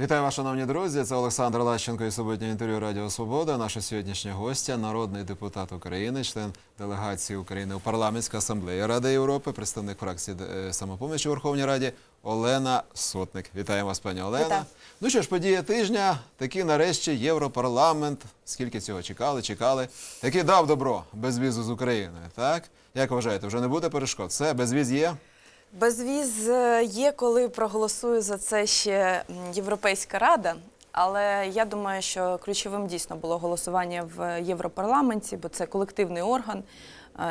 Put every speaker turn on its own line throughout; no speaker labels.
Вітаю вас, шановні друзі. Це Олександр Лащенко і суботнє інтерв'ю Радіо Свобода. Наша сьогоднішня гостя, народний депутат України, член делегації України у парламентській асамблеї Ради Європи, представник фракції е, самопоміч у Верховній Раді Олена Сотник. Вітаємо вас, пані Олена.
Вітаю.
Ну що ж, подія тижня. Таки нарешті Європарламент. Скільки цього чекали, чекали. Таки дав добро безвізу з Україною. Так як вважаєте, вже не буде перешкод? Все, безвіз є.
Безвіз е, є, коли проголосує за це ще Європейська Рада. Але я думаю, що ключовим дійсно було голосування в Європарламенті, бо це колективний орган.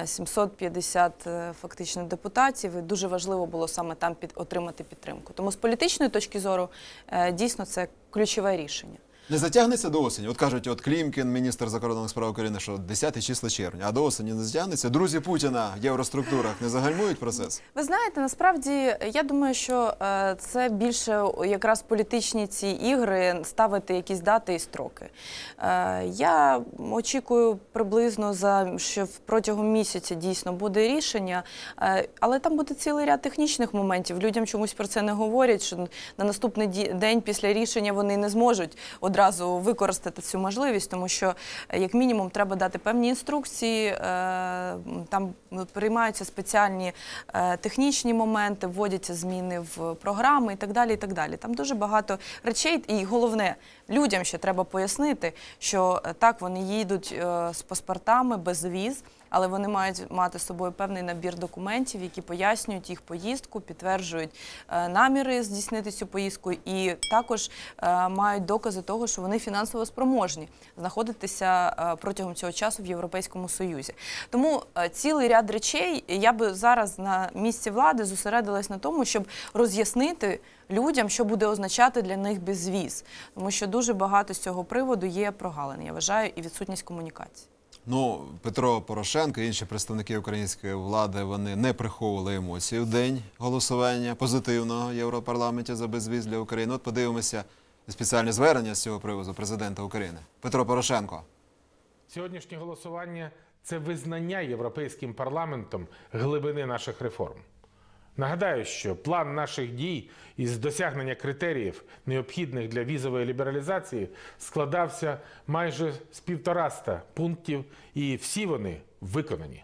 е, 750 е, фактично депутатів, і дуже важливо було саме там під отримати підтримку. Тому з політичної точки зору е, дійсно це ключове рішення.
Не затягнеться до осені. От кажуть, от Клімкін, міністр закордонних справ України, що 10 число червня, а до осені не затягнеться. Друзі Путіна в євроструктурах не загальмують процес.
Ви знаєте, насправді я думаю, що е, це більше якраз політичні ці ігри ставити якісь дати і строки. Е, Я очікую приблизно за що протягом місяця дійсно буде рішення, е, але там буде цілий ряд технічних моментів. Людям чомусь про це не говорять. Що на наступний день після рішення вони не зможуть одразу використати цю можливість, тому що е, як мінімум треба дати певні інструкції. е, Там приймаються спеціальні е, технічні моменти, вводяться зміни в програми і так далі. І так далі. Там дуже багато речей, і головне, людям ще треба пояснити, що так вони їдуть з паспортами без віз. Але вони мають мати з собою певний набір документів, які пояснюють їх поїздку, підтверджують е, наміри здійснити цю поїздку, і також е, мають докази того, що вони фінансово спроможні знаходитися е, протягом цього часу в Європейському Союзі. Тому цілий ряд речей я би зараз на місці влади зосередилась на тому, щоб роз'яснити людям, що буде означати для них безвіз, тому що дуже багато з цього приводу є прогалин, я вважаю, і відсутність комунікації.
Ну, Петро Порошенко інші представники української влади вони не приховували емоцій в день голосування позитивного в Європарламенті за безвіз для України. От подивимося спеціальне звернення з цього приводу президента України. Петро Порошенко.
Сьогоднішнє голосування це визнання Європейським парламентом глибини наших реформ. Нагадаю, що план наших дій із досягнення критеріїв, необхідних для візової лібералізації, складався майже з півтораста пунктів, і всі вони виконані.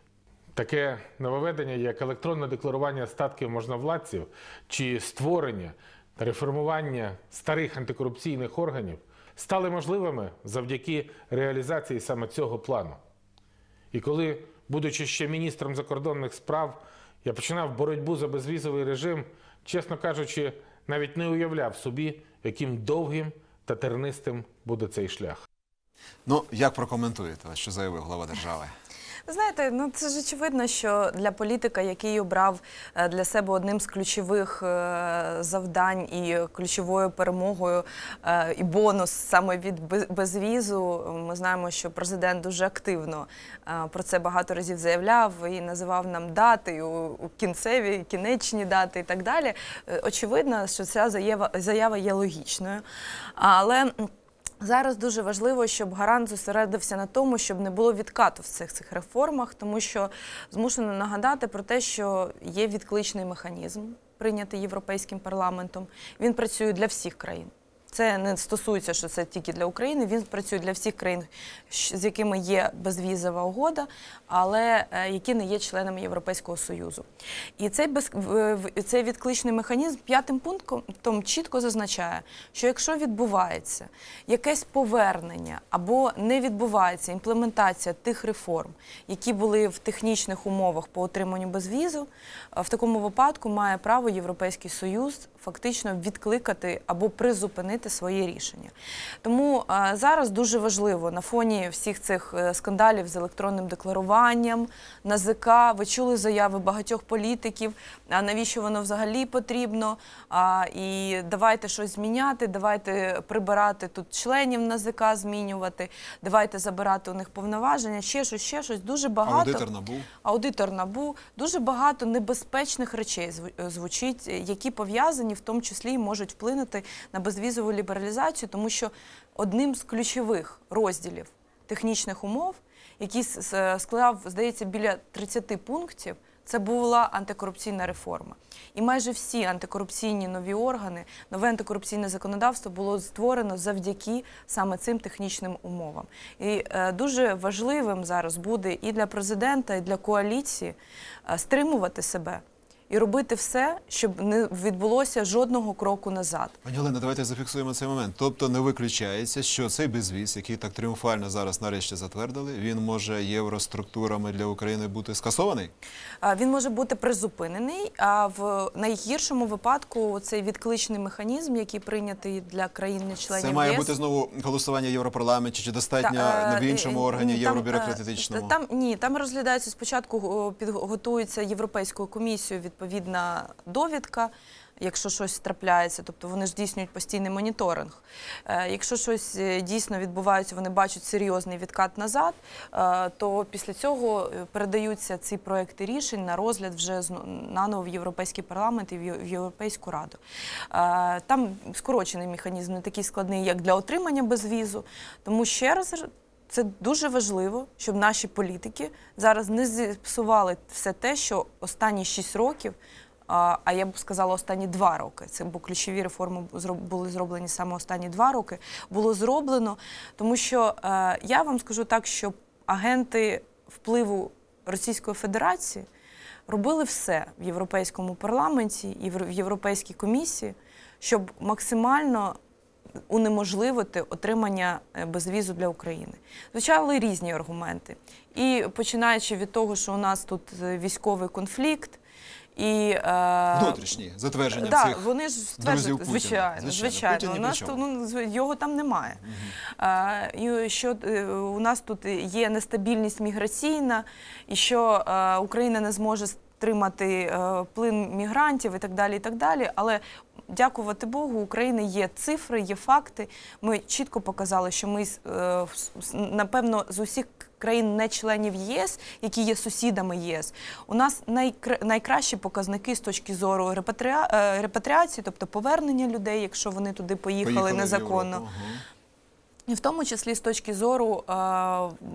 Таке нововведення, як електронне декларування статків можновладців чи створення та реформування старих антикорупційних органів, стали можливими завдяки реалізації саме цього плану. І коли, будучи ще міністром закордонних справ, я починав боротьбу за безвізовий режим, чесно кажучи, навіть не уявляв собі, яким довгим та тернистим буде цей шлях.
Ну, як прокоментуєте, що заявив глава держави?
Знаєте, ну це ж очевидно, що для політика, який обрав е, для себе одним з ключових е, завдань і ключовою перемогою е, і бонус саме від безвізу, ми знаємо, що президент дуже активно про це багато разів заявляв і називав нам дати у, кінцеві, кінечні дати і так далі. Очевидно, що ця заява, є логічною. Але Зараз дуже важливо, щоб гарант зосередився на тому, щоб не було відкату в цих цих реформах, тому що змушено нагадати про те, що є відкличний механізм, прийнятий європейським парламентом. Він працює для всіх країн. Це не стосується, що це тільки для України. Він працює для всіх країн, з якими є безвізова угода, але е, які не є членами Європейського союзу. І цей без цей відкличний механізм п'ятим пунктом чітко зазначає, що якщо відбувається якесь повернення або не відбувається імплементація тих реформ, які були в технічних умовах по отриманню безвізу, е, в такому випадку має право Європейський Союз фактично відкликати або призупинити своє рішення. Тому е, зараз дуже важливо на фоні всіх цих е, скандалів з електронним декларуванням, НАЗК, ви чули заяви багатьох політиків, а навіщо воно взагалі потрібно, а, і давайте щось зміняти, давайте прибирати тут членів НАЗК, змінювати, давайте забирати у них повноваження, ще щось, ще щось. Дуже багато
Аудитор набув.
аудитор набу дуже багато небезпечних речей звучить, е, які пов'язані в тому числі можуть вплинути на безвізову лібералізацію, тому що одним з ключових розділів технічних умов, який с- с- здається, біля 30 пунктів, це була антикорупційна реформа. І майже всі антикорупційні нові органи, нове антикорупційне законодавство було створено завдяки саме цим технічним умовам. І е, дуже важливим зараз буде і для президента, і для коаліції е, стримувати себе і робити все, щоб не відбулося жодного кроку назад.
Пані Олена, давайте зафіксуємо цей момент. Тобто не виключається, що цей безвіз, який так тріумфально зараз нарешті затвердили, він може євроструктурами для України бути скасований?
Він може бути призупинений, а в найгіршому випадку цей відкличний механізм, який прийнятий для країн-членів
Це має
ЄС,
бути знову голосування в Європарламенті чи достатньо
Та,
в
е,
іншому
е,
органі євробюрократичному?
е, Там ні, там розглядається спочатку підготується європейською комісією відповідна довідка. Якщо щось трапляється, тобто вони ж здійснюють постійний моніторинг. Е, якщо щось е, дійсно відбувається, вони бачать серйозний відкат назад, е, то після цього передаються ці проекти рішень на розгляд вже наново в Європейський парламент і в Європейську раду. Там скорочений механізм, не такий складний, як для отримання безвізу. Тому ще раз це дуже важливо, щоб наші політики зараз не зіпсували все те, що останні 6 років, а я б сказала, останні 2 роки. Це бо ключові реформи були зроблені саме останні 2 роки. Було зроблено, тому що е, я вам скажу так, що агенти впливу Російської Федерації робили все в Європейському парламенті і в Європейській комісії, щоб максимально унеможливити отримання е, безвізу для України. Звучали різні аргументи. І починаючи від того, що у нас тут е, військовий конфлікт, і е,
Внутрішні затвердження
да,
цих
вони ж стверджують,
Путіна.
звичайно,
Звичайно. Путін
У нас тут, ну, його там немає. Е, і що е, у нас тут є нестабільність міграційна, і що е, Україна не зможе стримати е, плин мігрантів і так далі. І так далі. Але дякувати Богу, у України є цифри, є факти. Ми чітко показали, що ми е, напевно з усіх країн не членів ЄС, які є сусідами єС, у нас найкра- найкращі показники з точки зору е, репатріації, тобто повернення людей, якщо вони туди поїхали,
Поїхали
незаконно. І в тому числі з точки зору е,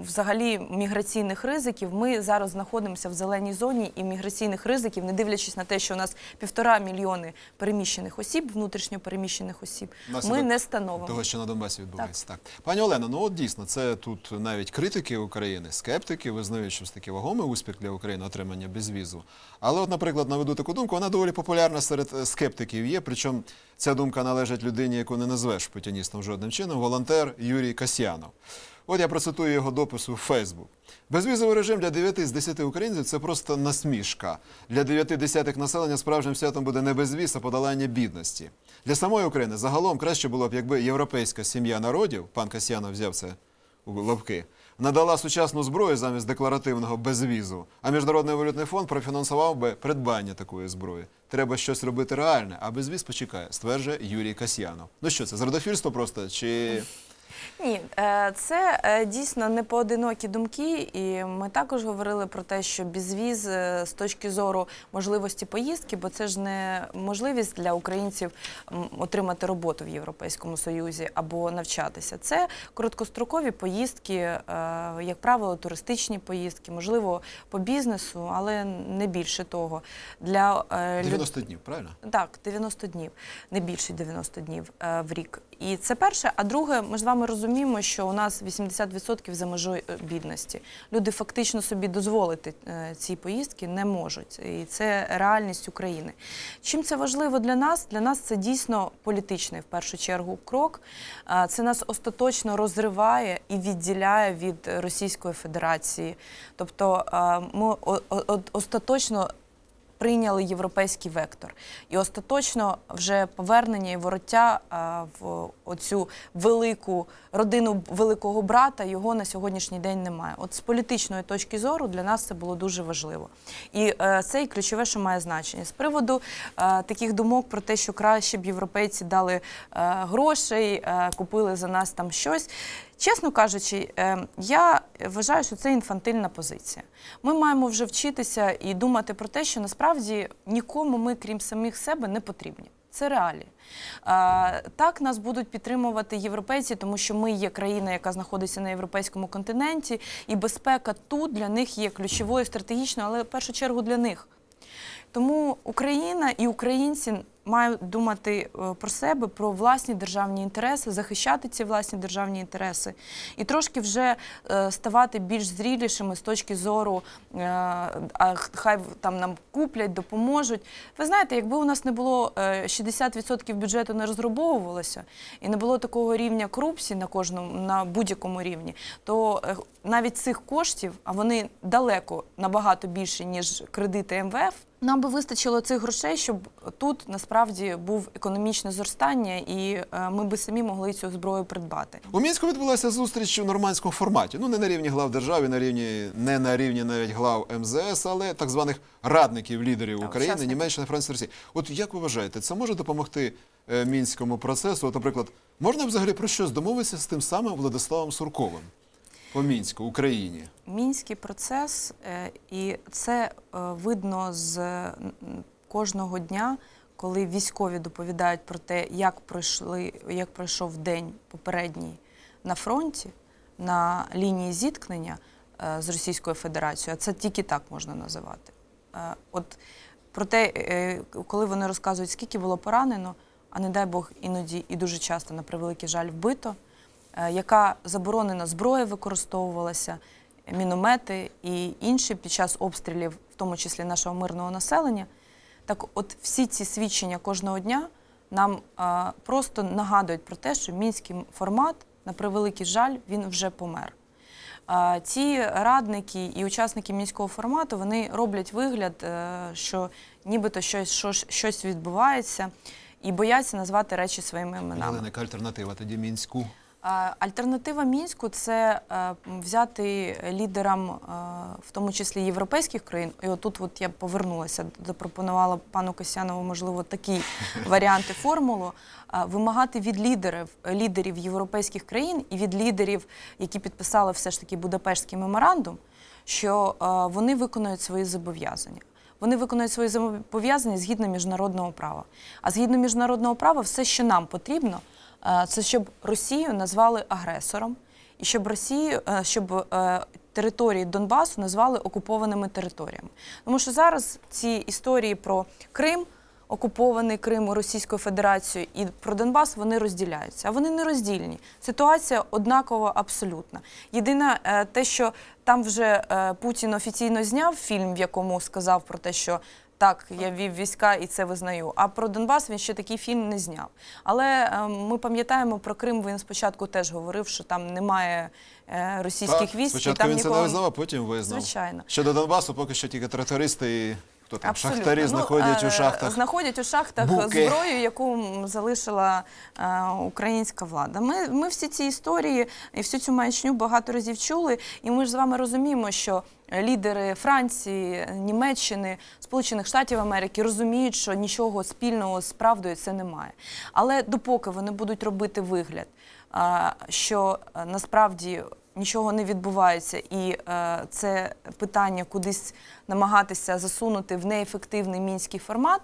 взагалі міграційних ризиків, ми зараз знаходимося в зеленій зоні і міграційних ризиків, не дивлячись на те, що у нас півтора мільйони переміщених осіб, внутрішньо переміщених осіб, ми не становимо.
Того, що на Донбасі відбувається. Так. Пані Олено, ну от дійсно, це тут навіть критики України, скептики визнають, що це такий вагомий успіх для України отримання безвізу. Але, от, наприклад, наведу таку думку, вона доволі популярна серед е, скептиків є. Причому ця думка належить людині, яку не назвеш путіністом жодним чином, волонтер Юрій Касьянов. От я процитую його допису в Фейсбук. Безвізовий режим для 9 з 10 українців це просто насмішка. Для 9 десятих населення справжнім святом буде не безвіз, а подолання бідності. Для самої України загалом краще було б, якби європейська сім'я народів, пан Касьянов взяв це у лапки, надала сучасну зброю замість декларативного безвізу, а Міжнародний валютний фонд профінансував би придбання такої зброї. Треба щось робити реальне, а безвіз почекає, стверджує Юрій Касьянов. Ну що це, зрадофільство просто чи
Ні, е, це е, дійсно не поодинокі думки, і ми також говорили про те, що безвіз е, з точки зору можливості поїздки, бо це ж не можливість для українців отримати роботу в Європейському Союзі або навчатися. Це короткострокові поїздки, як правило, туристичні поїздки, можливо, по бізнесу, але не більше того. Для е, люд-
90 днів, правильно?
так, 90 днів, не більше 90 днів в рік. І це перше. А друге, ми з вами розуміємо, що у нас 80% за межою е, бідності. Люди фактично собі дозволити е, ці поїздки не можуть. І це реальність України. Чим це важливо для нас? Для нас це дійсно політичний в першу чергу крок. Це нас остаточно розриває і відділяє від Російської Федерації. Тобто ми остаточно прийняли європейський вектор. І остаточно вже повернення і вороття в оцю велику родину великого брата його на сьогоднішній день немає. От з політичної точки зору для нас це було дуже важливо. І е, це і ключове, що має значення. З приводу е, таких думок про те, що краще б європейці дали е, грошей, е, купили за нас там щось. Чесно кажучи, е, я вважаю, що це інфантильна позиція. Ми маємо вже вчитися і думати про те, що насправді нікому ми, крім самих себе, не потрібні. Це реалії. Е, Так нас будуть підтримувати європейці, тому що ми є країна, яка знаходиться на європейському континенті, і безпека тут для них є ключовою стратегічною, але в першу чергу для них. Тому Україна і українці мають думати е, про себе, про власні державні інтереси, захищати ці власні державні інтереси і трошки вже е, ставати більш зрілішими з точки зору, е, а хай там нам куплять, допоможуть. Ви знаєте, якби у нас не було е, 60% бюджету не розграбовувалося і не було такого рівня корупції на кожному на будь-якому рівні, то навіть цих коштів, а вони далеко набагато більше ніж кредити МВФ. Нам би вистачило цих грошей, щоб тут насправді був економічне зростання, і е, ми би самі могли цю зброю придбати.
У мінську відбулася зустріч у нормандському форматі. Ну не на рівні глав держави, на рівні не на рівні навіть глав МЗС, але так званих радників лідерів
Так,
України,
учасників.
Німеччини, Франції, Росії. От як ви вважаєте, це може допомогти е, мінському процесу? От, наприклад, можна взагалі про щось домовитися з тим самим Владиславом Сурковим по мінську Україні?
Мінський процес, е, і це е, видно з кожного дня, коли військові доповідають про те, як пройшли, як пройшов день попередній на фронті, на лінії зіткнення е, з Російською Федерацією. А це тільки так можна називати. От про те, коли вони розказують, скільки було поранено, а не дай Бог іноді і дуже часто, на превеликий жаль, вбито, яка заборонена зброя використовувалася, міномети і інші під час обстрілів, в тому числі нашого мирного населення. Так, от всі ці свідчення кожного дня нам а, просто нагадують про те, що мінський формат, на превеликий жаль, він вже помер. А, Ці радники і учасники мінського формату вони роблять вигляд, е, що нібито щось, щось, щось відбувається, і бояться назвати речі своїми іменами.
Галина, яка альтернатива тоді мінську?
Альтернатива мінську це е, взяти лідерам, е, в тому числі європейських країн. І отут от я повернулася, запропонувала пану Касянову, можливо, такий варіант і формулу. е, Вимагати від лідерів, лідерів європейських країн і від лідерів, які підписали все ж таки Будапештський меморандум, що вони виконують свої зобов'язання. Вони виконують свої зобов'язання згідно міжнародного права. А згідно міжнародного права, все, що нам потрібно, це щоб Росію назвали агресором, і щоб Росію, е, щоб е, території Донбасу назвали окупованими територіями. Тому що зараз ці історії про Крим. Окупований Крим Російською Федерацією і про Донбас вони розділяються, а вони не розділені. Ситуація однакова абсолютно. Єдине е, те, що там вже е, Путін офіційно зняв фільм, в якому сказав про те, що так, я вів війська і це визнаю. А про Донбас він ще такий фільм не зняв. Але е, ми пам'ятаємо про Крим. Він спочатку теж говорив, що там немає е, російських
так,
військ. і там
він це не визнав, а потім визнав.
Звичайно.
Щодо Донбасу, поки що тільки територисти і хто там
Абсолютно.
шахтарі
Ну,
знаходять
е,
у шахтах.
Знаходять у шахтах
буки.
зброю, яку залишила е, українська влада. Ми, ми всі ці історії і всю цю маячню багато разів чули, і ми ж з вами розуміємо, що лідери Франції, Німеччини, Сполучених Штатів Америки розуміють, що нічого спільного з правдою це немає. Але допоки вони будуть робити вигляд, що е, насправді нічого не відбувається, і е, це питання кудись намагатися засунути в неефективний мінський формат.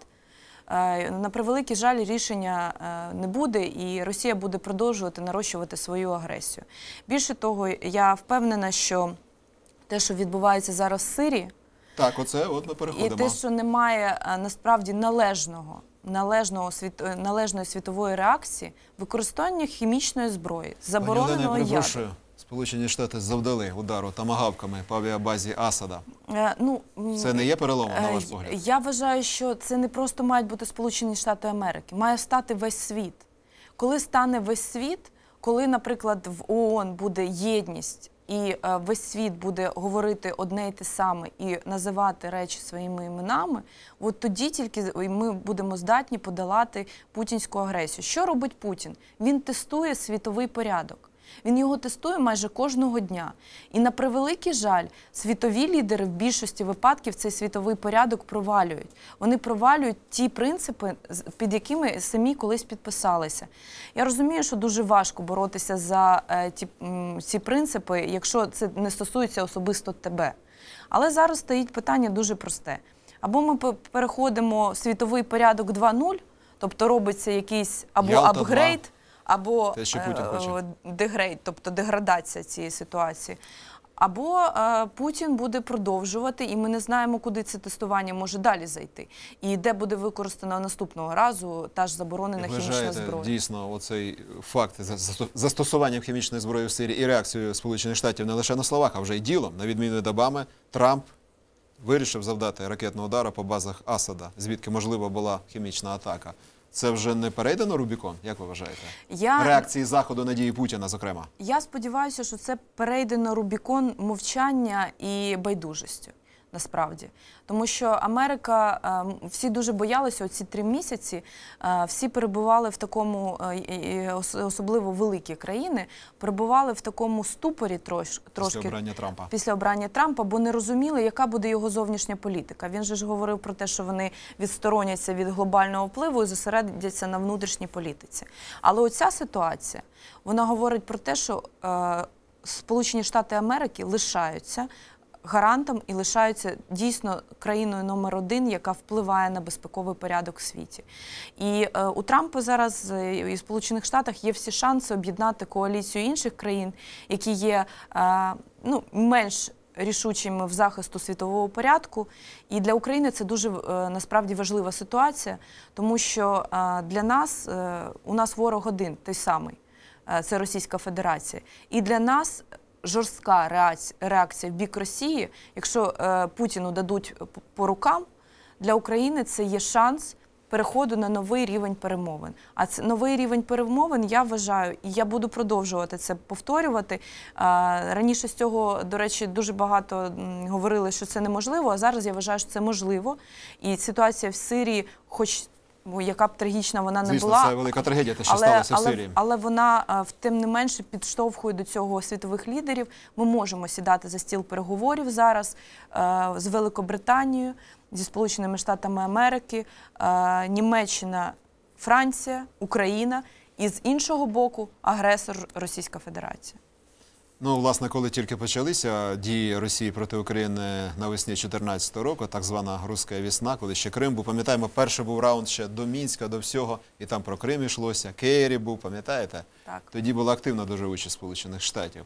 е, На превеликий жаль, рішення е, не буде, і Росія буде продовжувати нарощувати свою агресію. Більше того, я впевнена, що те, що відбувається зараз в Сирії,
Так, оце от ми
і те, що немає насправді належного, належного світ, належної світової реакції, використання хімічної зброї, забороненого яду.
Сполучені Штати завдали удару тамагавками по авіабазі Асада.
Е, Ну,
Це не є переломом, на
Е,
ваш погляд?
Я вважаю, що це не просто мають бути Сполучені Штати Америки, має стати весь світ. Коли стане весь світ, коли, наприклад, в ООН буде єдність і е, весь світ буде говорити одне й те саме і називати речі своїми іменами, от тоді тільки ми будемо здатні подолати путінську агресію. Що робить Путін? Він тестує світовий порядок. Він його тестує майже кожного дня. І на превеликий жаль, світові лідери в більшості випадків цей світовий порядок провалюють. Вони провалюють ті принципи, під якими самі колись підписалися. Я розумію, що дуже важко боротися за е, ті, ці принципи, якщо це не стосується особисто тебе. Але зараз стоїть питання дуже просте: або ми пе- переходимо в світовий порядок 2.0, тобто робиться якийсь або
Ялта-2.
апгрейд, або
Те, що
е,
Путін хоче.
е, дегрейд, тобто деградація цієї ситуації. Або е, Путін буде продовжувати, і ми не знаємо, куди це тестування може далі зайти, і де буде використана наступного разу та ж заборонена хімічна зброя.
дійсно, оцей факт за- за- застосування хімічної зброї в Сирії і реакцію Сполучених Штатів не лише на словах, а вже й ділом. На відміну від Обами, Трамп вирішив завдати ракетного удару по базах Асада, звідки можливо була хімічна атака. Це вже не перейдено Рубікон, як ви вважаєте?
Я
Реакції Заходу на дії Путіна, зокрема.
Я сподіваюся, що це перейдено Рубікон мовчання і байдужістю. Насправді, тому що Америка е, всі дуже боялися оці три місяці. е, Всі перебували в такому, е, особливо великі країни, перебували в такому ступорі трош,
Після
трошки
обрання Трампа.
після обрання Трампа, бо не розуміли, яка буде його зовнішня політика. Він же ж говорив про те, що вони відстороняться від глобального впливу і зосередяться на внутрішній політиці. Але оця ситуація вона говорить про те, що е, Сполучені Штати Америки лишаються. Гарантом і лишаються дійсно країною номер один, яка впливає на безпековий порядок в світі. І е, у Трампа зараз е, і Сполучених Штатах є всі шанси об'єднати коаліцію інших країн, які є е, ну, менш рішучими в захисту світового порядку. І для України це дуже е, насправді важлива ситуація, тому що е, для нас у нас ворог один той самий. Це Російська Федерація. І для нас жорстка реакція в бік Росії, якщо е, Путіну дадуть по рукам, для України це є шанс переходу на новий рівень перемовин. А це новий рівень перемовин, я вважаю, і я буду продовжувати це повторювати. Раніше з цього, до речі, дуже багато говорили, що це неможливо, а зараз я вважаю, що це можливо. І ситуація в Сирії, хоч ну, яка б трагічна вона не
Звісно,
була,
це велика трагедія, те, що
але,
сталося в
але,
Сирії.
але вона е, в- тим не менше підштовхує до цього світових лідерів. Ми можемо сідати за стіл переговорів зараз е, з Великобританією, зі Сполученими Штатами Америки, е, Німеччина, Франція, Україна і з іншого боку агресор Російська Федерація.
Ну, власне, коли тільки почалися дії Росії проти України навесні 2014 року, так звана Руська весна, коли ще Крим був, пам'ятаємо, перший був раунд ще до Мінська, до всього, і там про Крим йшлося, Керрі був, пам'ятаєте?
Так.
Тоді була активна дуже участь Сполучених Штатів.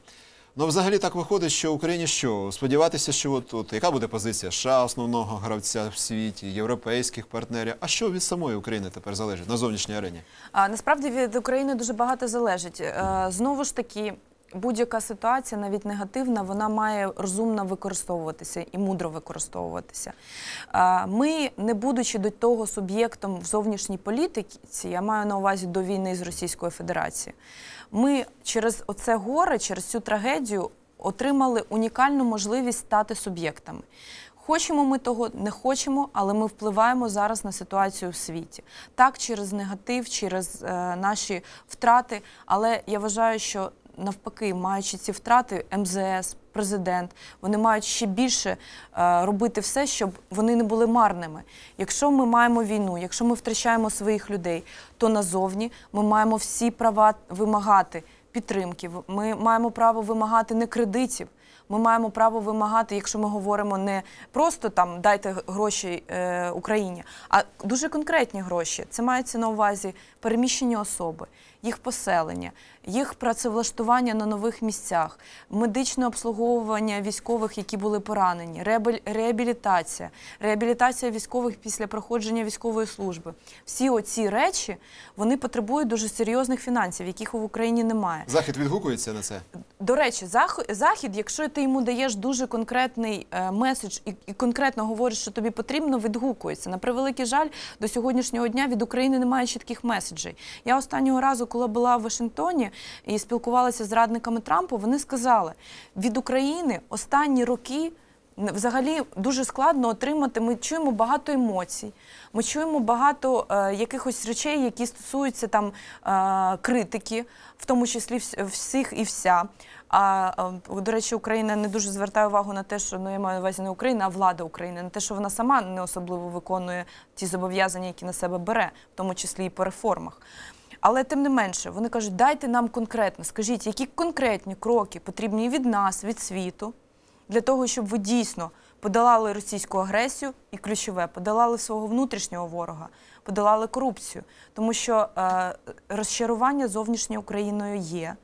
Ну, взагалі так виходить, що Україні що? Сподіватися, що от, от яка буде позиція США, основного гравця в світі, європейських партнерів. А що від самої України тепер залежить на зовнішній арені?
А насправді від України дуже багато залежить. Е, Знову ж таки, будь-яка ситуація, навіть негативна, вона має розумно використовуватися і мудро використовуватися. Ми, не будучи до того суб'єктом в зовнішній політиці, я маю на увазі до війни з Російською Федерацією, ми через оце горе, через цю трагедію отримали унікальну можливість стати суб'єктами. Хочемо ми того, не хочемо, але ми впливаємо зараз на ситуацію в світі. Так, через негатив, через е, наші втрати. Але я вважаю, що навпаки, маючи ці втрати, МЗС, президент, вони мають ще більше е, робити все, щоб вони не були марними. Якщо ми маємо війну, якщо ми втрачаємо своїх людей, то назовні ми маємо всі права вимагати підтримки. Ми маємо право вимагати не кредитів. Ми маємо право вимагати, якщо ми говоримо не просто там дайте гроші е, Україні, а дуже конкретні гроші. Це мається на увазі переміщені особи, їх поселення, їх працевлаштування на нових місцях, медичне обслуговування військових, які були поранені, реабілітація, реабілітація військових після проходження військової служби. Всі оці речі вони потребують дуже серйозних фінансів, яких в Україні немає.
Захід відгукується на це.
До речі, захід, якщо ти йому даєш дуже конкретний е, меседж і конкретно говориш, що тобі потрібно, відгукується. На превеликий жаль, до сьогоднішнього дня від України немає чітких меседжей. Я останнього разу, коли була в Вашингтоні і спілкувалася з радниками Трампа, вони сказали, від України останні роки. Взагалі дуже складно отримати. Ми чуємо багато емоцій, ми чуємо багато е, якихось речей, які стосуються там е, критики, в тому числі всіх і вся. А е, до речі, Україна не дуже звертає увагу на те, що ну я маю на увазі не Україна, а влада України, на те, що вона сама не особливо виконує ті зобов'язання, які на себе бере, в тому числі і по реформах. Але тим не менше, вони кажуть, дайте нам конкретно, скажіть, які конкретні кроки потрібні від нас, від світу, для того, щоб ви дійсно подолали російську агресію і ключове, подолали свого внутрішнього ворога, подолали корупцію, тому що е, розчарування зовнішньою Україною є.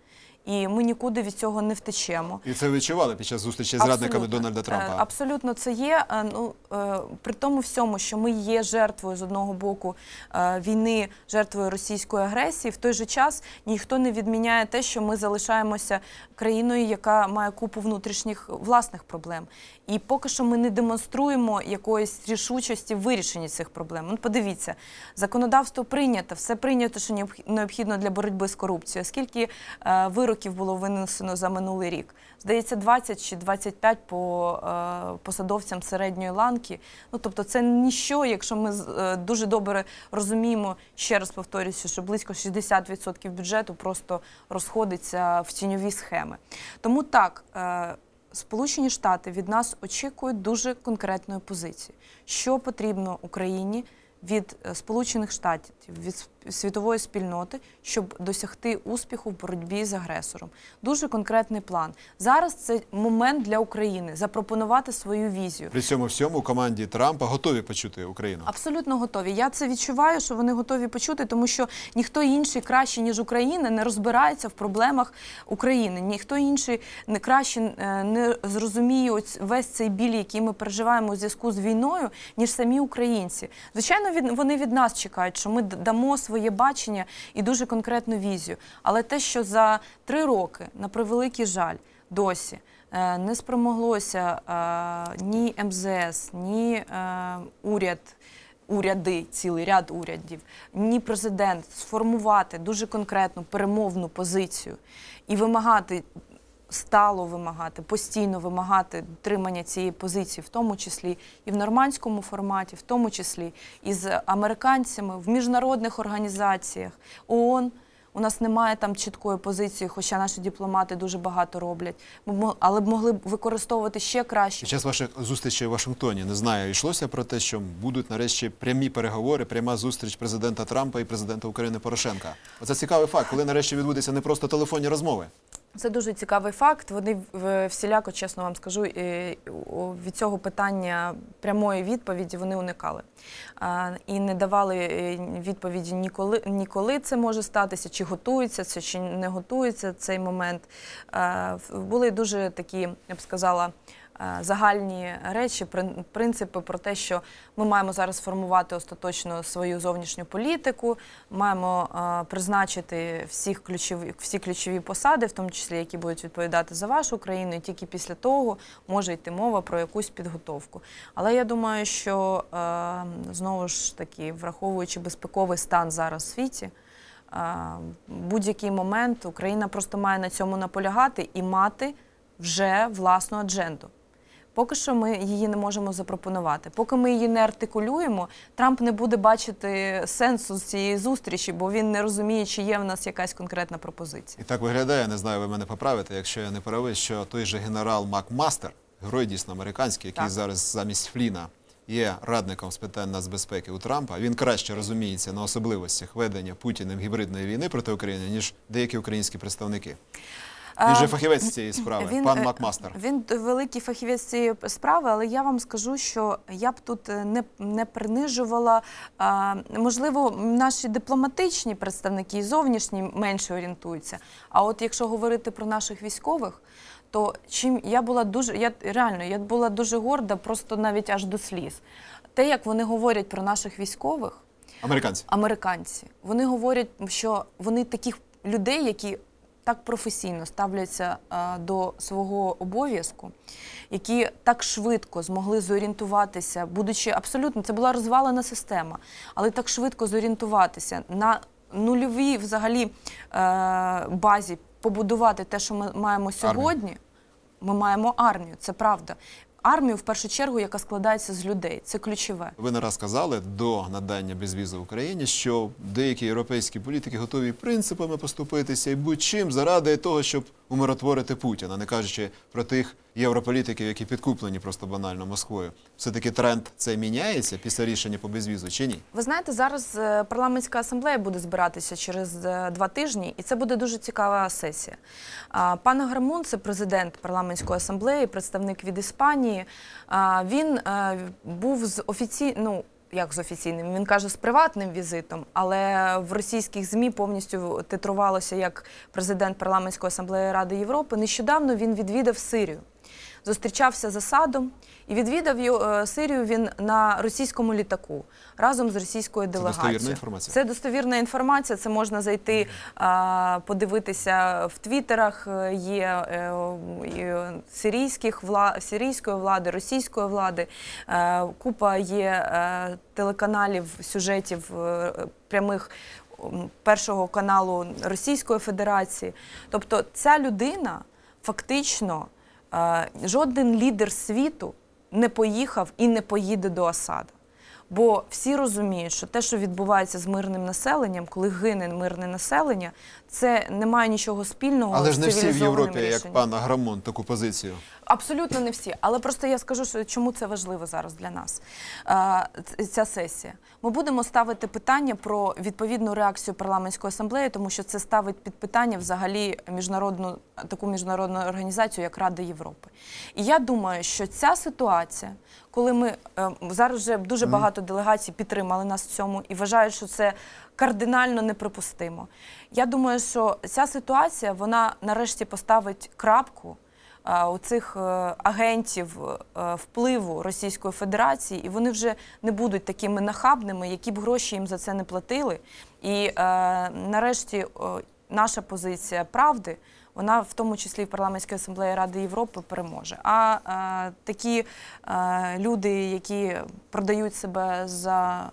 І ми нікуди від цього не втечемо.
І це відчували під час зустрічі з радниками Дональда
Е,
Трампа.
Абсолютно це є. Е, Ну е, при тому всьому, що ми є жертвою з одного боку е, війни, жертвою російської агресії. В той же час ніхто не відміняє те, що ми залишаємося країною, яка має купу внутрішніх власних проблем. І поки що ми не демонструємо якоїсь рішучості в вирішенні цих проблем. Ну, подивіться, законодавство прийнято, все прийнято, що необхідно для боротьби з корупцією. Скільки е, вироків було винесено за минулий рік? Здається, 20 чи 25 по е, посадовцям середньої ланки. Ну тобто, це ніщо, якщо ми е, дуже добре розуміємо, ще раз повторюся, що близько 60% бюджету просто розходиться в тіньові схеми. Тому так. Е, Сполучені Штати від нас очікують дуже конкретної позиції, що потрібно Україні від Сполучених Штатів, від світової спільноти, щоб досягти успіху в боротьбі з агресором. Дуже конкретний план. Зараз це момент для України запропонувати свою візію.
При цьому всьому команді Трампа готові почути Україну.
Абсолютно готові. Я це відчуваю, що вони готові почути, тому що ніхто інший краще ніж Україна не розбирається в проблемах України. Ніхто інший не краще е, не зрозуміє весь цей біль, який ми переживаємо у зв'язку з війною, ніж самі українці. Звичайно, від вони від нас чекають, що ми дамо своє бачення і дуже конкретну візію. Але те, що за три роки, на превеликий жаль, досі. е, Не спромоглося е, ні МЗС, ні е, уряд, уряди, цілий ряд урядів, ні президент сформувати дуже конкретну перемовну позицію і вимагати. Стало вимагати, постійно вимагати дотримання цієї позиції, в тому числі і в нормандському форматі, в тому числі і з американцями в міжнародних організаціях ООН. У нас немає там чіткої позиції, хоча наші дипломати дуже багато роблять. Але б могли б використовувати ще краще.
Під час ваших зустрічей у Вашингтоні не знаю, йшлося про те, що будуть нарешті прямі переговори, пряма зустріч президента Трампа і президента України Порошенка. Оце цікавий факт, коли нарешті відбудуться не просто телефонні розмови.
Це дуже цікавий факт. Вони всіляко, чесно вам скажу, від цього питання прямої відповіді вони уникали і не давали е, відповіді ніколи, ніколи це може статися, чи готується це, чи не готується цей момент. Були дуже такі, я б сказала. Е, Загальні речі, прин- принципи про те, що ми маємо зараз формувати остаточно свою зовнішню політику, маємо е, призначити всіх ключові, всі ключові посади, в тому числі які будуть відповідати за вашу країну, і тільки після того може йти мова про якусь підготовку. Але я думаю, що е, знову ж таки, враховуючи безпековий стан зараз в світі. Будь-який момент Україна просто має на цьому наполягати і мати вже власну адженду. Поки що ми її не можемо запропонувати. Поки ми її не артикулюємо, Трамп не буде бачити сенсу з цієї зустрічі, бо він не розуміє, чи є в нас якась конкретна пропозиція.
І так виглядає, не знаю, ви мене поправите, якщо я не правий, що той же генерал Макмастер, герой дійсно американський, який
Так.
зараз замість Фліна є радником з питань нацбезпеки у Трампа, він краще розуміється на особливостях ведення Путіним гібридної війни проти України, ніж деякі українські представники. Він же
Е,
фахівець цієї справи, пан
е,
Макмастер.
Він великий фахівець цієї справи, але я вам скажу, що я б тут е, не, не принижувала. Можливо, наші дипломатичні представники і зовнішні менше орієнтуються. А от якщо говорити про наших військових, то чим я була дуже, я реально я була дуже горда, просто навіть аж до сліз. Те, як вони говорять про наших військових,
Американці.
американці. Вони говорять, що вони таких людей, які так професійно ставляться до свого обов'язку, які так швидко змогли зорієнтуватися, будучи абсолютно, це була розвалена система, але так швидко зорієнтуватися на нульовій взагалі е, базі побудувати те, що ми маємо сьогодні. Ми маємо армію, це правда. Армію в першу чергу, яка складається з людей. Це ключове.
Ви не раз казали до надання безвізу Україні, що деякі європейські політики готові принципами поступитися і будь-чим заради того, щоб умиротворити Путіна, не кажучи про тих європолітиків, які підкуплені просто банально Москвою. Все-таки тренд це міняється після рішення по безвізу чи ні?
Ви знаєте, зараз е, парламентська асамблея буде збиратися через е, два тижні, і це буде дуже цікава сесія. Пан Грамун, це президент парламентської асамблеї, представник від Іспанії. Він е, був з офіцій... ну, як з офіційним? Він каже з приватним візитом, але в російських змі повністю титрувалося як президент парламентської асамблеї Ради Європи. Нещодавно він відвідав Сирію. Зустрічався з Асадом і відвідав е, Сирію він на російському літаку разом з російською делегацією.
достовірна інформація?
Це достовірна інформація. Це можна зайти, подивитися в твіттерах. е, Є е, сирійських сирійської влади, російської влади. Купа є телеканалів, сюжетів прямих першого каналу Російської Федерації. Тобто, ця людина фактично жоден лідер світу не поїхав і не поїде до Асада. Бо всі розуміють, що те, що відбувається з мирним населенням, коли гине мирне населення, це не має нічого спільного
Але
з
ж не всі в Європі, як
рішенням.
пан Аграмон, таку позицію.
Абсолютно не всі. Але просто я скажу, що чому це важливо зараз для нас. Ця сесія. Ми будемо ставити питання про відповідну реакцію парламентської асамблеї, тому що це ставить під питання взагалі міжнародну таку міжнародну організацію, як Рада Європи. І я думаю, що ця ситуація, коли ми е, зараз вже дуже багато делегацій підтримали нас в цьому і вважають, що це кардинально неприпустимо. Я думаю, що ця ситуація вона нарешті поставить крапку у цих е, агентів е, впливу Російської Федерації, і вони вже не будуть такими нахабними, які б гроші їм за це не платили. І е, нарешті о, наша позиція правди. Вона в тому числі в парламентській асамблеї Ради Європи переможе. А е, такі е, люди, які продають себе за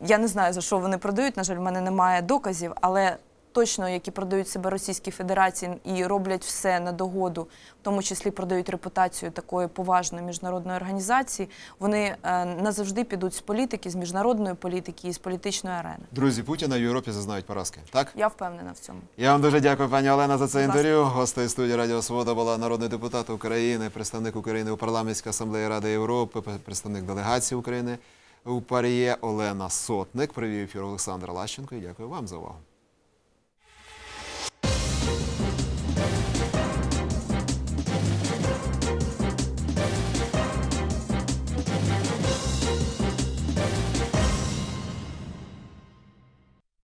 я не знаю за що вони продають. На жаль, в мене немає доказів, але точно які продають себе Російській Федерації і роблять все на догоду, в тому числі продають репутацію такої поважної міжнародної організації. Вони е, назавжди підуть з політики, з міжнародної політики і з політичної арени.
Друзі Путіна в Європі зазнають поразки. Так?
Я впевнена в цьому.
Я вам дуже дякую, пані Олена, за це інтерв'ю. Гостею студії Радіо Свобода була народний депутат України, представник України у парламентській асамблеї Ради Європи, представник делегації України у Паріє Олена Сотник. Привів ефір Олександр Лащенко. І дякую вам за увагу.